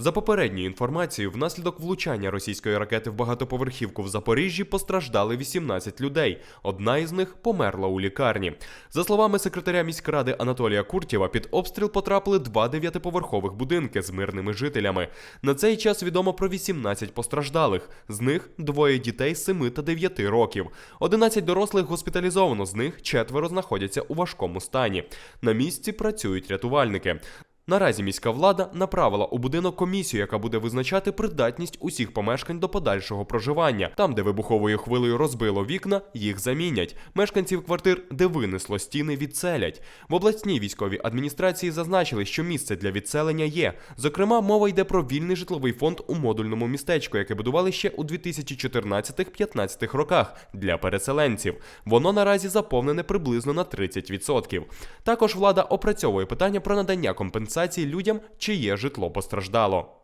За попередньою інформацією, внаслідок влучання російської ракети в багатоповерхівку в Запоріжжі постраждали 18 людей. Одна із них померла у лікарні. За словами секретаря міськради Анатолія Куртєва, під обстріл потрапили два дев'ятиповерхових будинки з мирними жителями. На цей час відомо про 18 постраждалих. З них двоє дітей 7 та 9 років. 11 дорослих госпіталізовано, з них четверо знаходяться у важкому стані. На місці працюють рятувальники. Наразі міська влада направила у будинок комісію, яка буде визначати придатність усіх помешкань до подальшого проживання. Там, де вибуховою хвилею розбило вікна, їх замінять. Мешканців квартир, де винесло стіни, відселять. В обласній військовій адміністрації зазначили, що місце для відселення є. Зокрема, мова йде про вільний житловий фонд у модульному містечку, яке будували ще у 2014-15 роках для переселенців. Воно наразі заповнене приблизно на 30%. Також влада опрацьовує питання про надання компенсації людям, чиє житло постраждало.